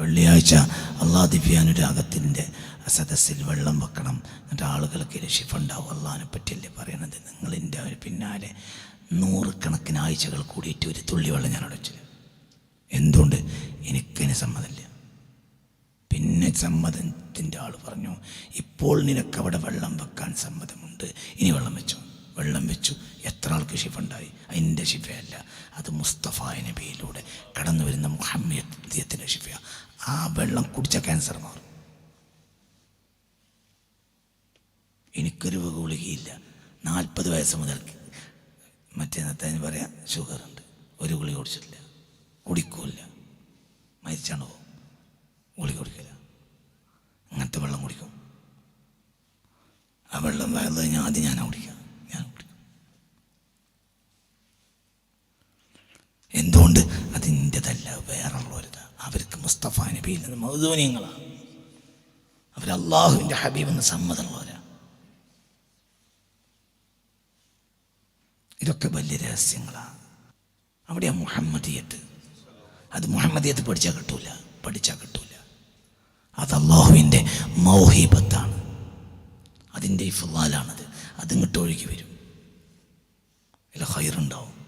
വെള്ളിയാഴ്ച അള്ളാ ദിവ്യാനുരാഗത്തിന്റെ സദസ്സിൽ വെള്ളം വെക്കണം. എന്നിട്ട് ആളുകൾക്ക് രക്ഷിഫ് ഉണ്ടാവും അള്ളാഹിനെ പറ്റിയല്ലേ പറയണത്? നിങ്ങളിന്റെ പിന്നാലെ നൂറുകണക്കിന് ആഴ്ചകൾ കൂടിയിട്ട് ഒരു തുള്ളി വെള്ളം ഞാൻ അടച്ചു എന്തുകൊണ്ട്? എനിക്കതിന് സമ്മതമില്ല. പിന്നെ സമ്മതത്തിന്റെ ആൾ പറഞ്ഞു ഇപ്പോൾ നിനക്ക് അവിടെ വെള്ളം വെക്കാൻ സമ്മതമുണ്ട്. ഇനി വെള്ളം വെച്ചു. വെള്ളം വെച്ചു. എത്ര ആൾക്ക് ഷിഫുണ്ടായി അതിന്റെ ഷിഫയല്ല അത് മുസ്തഫ നബിയിലൂടെ കടന്നു വരുന്ന മുഹമ്മദ് ഷിഫ ആ വെള്ളം കുടിച്ച ക്യാൻസർ മാറും എനിക്കൊരു ഗുളികയില്ല നാൽപ്പത് വയസ്സ് മുതൽ മറ്റേ നേരത്തെ പറയാം ഉണ്ട്. ഒരു ഗുളിക കുടിച്ചിട്ടില്ല. കുടിക്കൂല മരിച്ചാണ് പോകും ഗുളിക കുടിക്കില്ല. അങ്ങനത്തെ വെള്ളം കുടിക്കും. ആ വെള്ളം വയറു ഞാൻ ആദ്യം ഞാൻ കുടിക്കാം ഞാൻ കുടിക്കും എന്തുകൊണ്ട് മുസ്തഫ നബിയിൽ നിന്ന് മൗദൂനിയങ്ങളാണ്. അവർ അള്ളാഹുവിന്റെ ഹബീബെന്ന് സമ്മതമുള്ളവരാണ് ഇതൊക്കെ വലിയ രഹസ്യങ്ങളാണ്. അവിടെയാ മുഹമ്മദിയത്ത്. അത് മുഹമ്മദിയത്ത് പഠിച്ചാൽ കിട്ടൂല പഠിച്ചാൽ കിട്ടൂല. അത് അള്ളാഹുവിന്റെ മൗഹീബത്താണ്. അതിന്റെ ഫുലാലാണത് അതിങ്ങോട്ട് ഒഴുകി വരും. ഇല്ല ഹൈറുണ്ടാവും